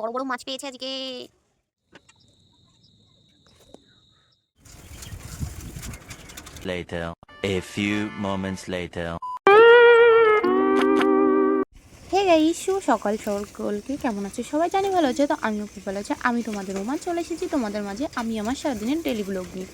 বড় বড় মাছ পেয়েছে আজকে। Later. A few moments later. Hey guys শুভ সকাল সকলকে। কেমন আছে? সবাই জানি ভালো আছে তো আমিও খুব ভালো আছে। আমি তোমাদের রোমান চলে এসেছি তোমাদের মাঝে। আমি আমার সারাদিনের ডেলি ব্লগ নিয়ে।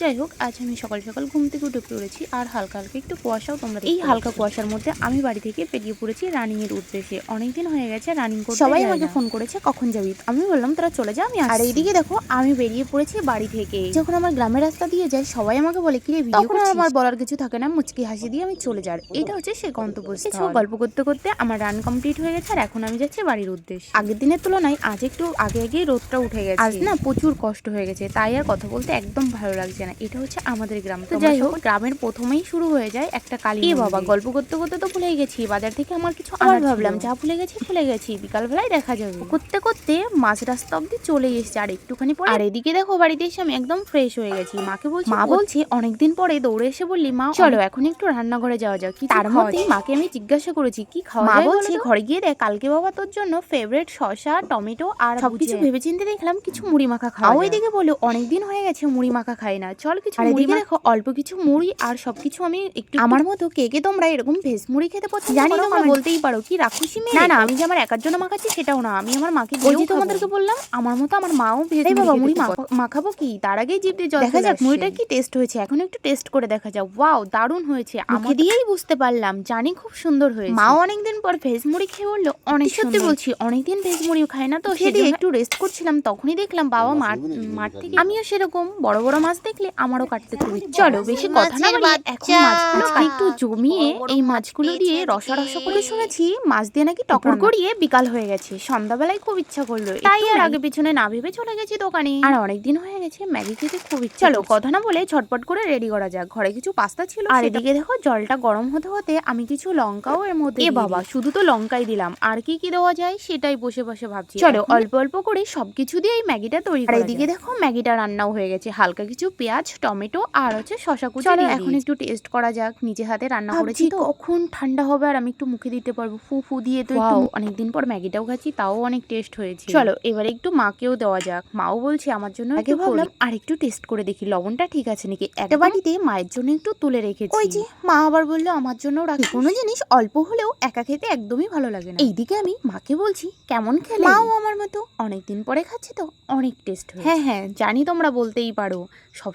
যাই হোক আজ আমি সকাল সকাল ঘুম থেকে উঠে পড়েছি আর হালকা হালকা একটু কুয়াশাও তোমরা এই হালকা কুয়াশার মধ্যে আমি বাড়ি থেকে বেরিয়ে পড়েছি রানিং এর উদ্দেশ্যে। অনেকদিন হয়ে গেছে রানিং করতে সবাই আমাকে ফোন করেছে কখন যাবি? আমি বললাম তারা চলে যা আমি আর এইদিকে দেখো আমি বেরিয়ে পড়েছি বাড়ি থেকে। যখন আমার গ্রামের রাস্তা দিয়ে যায় সবাই আমাকে বলে কি রে ভিডিও আমার বলার কিছু থাকে না মুচকি হাসি দিয়ে আমি চলে যাই। এটা হচ্ছে সে গন্তব্যস্থল। গল্প করতে করতে আমার রান কমপ্লিট হয়ে গেছে আর এখন আমি যাচ্ছি বাড়ির উদ্দেশ্যে। আগের দিনের তুলনায় আজ একটু আগে আগেই রোদটা উঠে গেছে। আজ না প্রচুর কষ্ট হয়ে গেছে তাই আর কথা বলতে একদম ভালো লাগছে না। এটা হচ্ছে আমাদের গ্রাম। তো যাই হোক। গ্রামের প্রথমেই শুরু হয়ে যায় একটা কালী এ বাবা গল্প করতে করতে তো ভুলে গেছি। বাজার থেকে আমার কিছু আবার ভাবলাম যা ভুলে গেছি ভুলে গেছি। বিকাল বেলায় দেখা যাবে। করতে করতে মাঝ রাস্তা অব্দি চলে এসেছে। আর একটুখানি পরে আর এদিকে দেখো বাড়িতে এসে আমি একদম ফ্রেশ হয়ে গেছি। মাকে বলছি মা বলছে অনেকদিন পরে দৌড়ে এসে বললি মা চলো এখন একটু রান্নাঘরে যাওয়া যাক। কি তার মধ্যেই মাকে আমি জিজ্ঞাসা করেছি কি খাওয়া মা বলছে ঘরে গিয়ে দেখ কালকে বাবা তোর জন্য ফেভারিট শসা টমেটো আর সবকিছু ভেবেচিন্তে দেখলাম কিছু মুড়ি মাখা খাওয়া ওইদিকে বলে অনেকদিন হয়ে গেছে মুড়ি মাখা খাই না। চল কিছু মুড়ি দেখো অল্প কিছু মুড়ি আর সবকিছু আমি একটু আমার মতো কে কে তোমরা এরকম ভেজ মুড়ি খেতে পছন্দ জানি তোমরা বলতেই পারো। কি রাক্ষসী মেয়ে না না আমি যে আমার একার জন্য মাখাচ্ছি সেটাও না আমি আমার মাকে বলছি তোমাদেরকে বললাম আমার মতো আমার মাও ভেজ বাবা মুড়ি মাখাবো কি? তার আগেই জিভ দিয়ে জল দেখা যাক মুড়িটা কি টেস্ট হয়েছে? এখন একটু টেস্ট করে দেখা যাক। ওয়াও দারুণ হয়েছে। আমাকে দিয়েই বুঝতে পারলাম জানি খুব সুন্দর হয়েছে। মাও অনেকদিন পর ভেজ মুড়ি খেয়ে বলল অনেক সত্যি বলছি অনেকদিন ভেজ মুড়িও খায় না তো সেদিন একটু রেস্ট করছিলাম তখনই দেখলাম বাবা মাঠ মাঠ থেকে আমিও সেরকম বড় বড় মাছ দেখলে আমারও কাটতে ইচ্ছে। চলো বেশি কথা না বলি এখন। মাছগুলো একটু জমিয়ে এই মাছ মাছগুলো দিয়ে। রসা রসা করে শুনেছি মাছ দিয়ে নাকি টকর করিয়ে বিকাল হয়ে গেছে সন্ধ্যাবেলায় খুব ইচ্ছা করল। তাই আর আগে পিছনে না ভেবে চলে গেছি দোকানে। আর অনেকদিন হয়ে গেছে ম্যাগি খেতে খুব ইচ্ছা চলো কথা না বলে ঝটপট করে রেডি করা যাক। ঘরে কিছু পাস্তা ছিল আর এদিকে দেখো জলটা গরম হতে হতে আমি কিছু লঙ্কাও এর মধ্যে এ বাবা শুধু তো লঙ্কাই দিলাম। আর কি কি দেওয়া যায় সেটাই বসে বসে ভাবছি। চলো অল্প অল্প করে সবকিছু দিয়ে এই ম্যাগিটা তৈরি আর এদিকে দেখো ম্যাগিটা রান্নাও হয়ে গেছে। হালকা কিছু পেঁয়াজ টমেটো আর হচ্ছে শশা কুচি চলো এখন একটু টেস্ট করা যাক নিজে হাতে রান্না করেছি তো। কখন ঠান্ডা হবে আর আমি একটু মুখে দিতে পারব। ফু ফু দিয়ে তো একটু অনেকদিন পর ম্যাগিটাও খাচ্ছি তাও অনেক টেস্ট হয়েছে। চলো এবারে একটু মাকেও দেওয়া যাক। মাও বলছে আমার জন্য আগে ভাবলাম আর একটু টেস্ট করে দেখি লবণটা ঠিক আছে নাকি? একটা বাটিতে মায়ের জন্য একটু তুলে রেখেছি। ওই যে মা আবার বলল আমার জন্য রাখি। কোনো জিনিস অল্প হলেও একা খেতে একদমই ভালো লাগে না। এইদিকে আমি মাকে বলছি কেমন খেলে? মাও আমার মতো অনেকদিন পরে খাচ্ছি তো অনেক টেস্ট হ্যাঁ হ্যাঁ জানি তোমরা বলতেই পারো।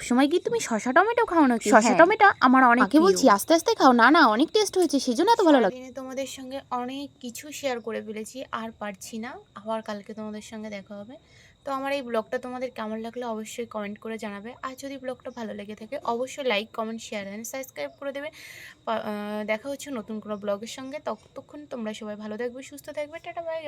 সবসময় কি তুমি শশা টমেটো খাও নাকি? শশা টমেটো আমার অনেক বলছি আস্তে আস্তে খাও। না না অনেক টেস্ট হয়েছে সেজন্য এত ভালো লাগে তোমাদের সঙ্গে অনেক কিছু শেয়ার করে ফেলেছি আর পারছি না। আবার কালকে তোমাদের সঙ্গে দেখা হবে। তো আমার এই ব্লগটা তোমাদের কেমন লাগল অবশ্যই কমেন্ট করে জানাবে। আর যদি ব্লগটা ভালো লেগে থাকে অবশ্যই like comment share and subscribe করে দেবে। দেখা হচ্ছে নতুন কোনো ব্লগের সঙ্গে। ততক্ষণ তোমরা সবাই ভালো থাকবে সুস্থ থাকবে। Tata bye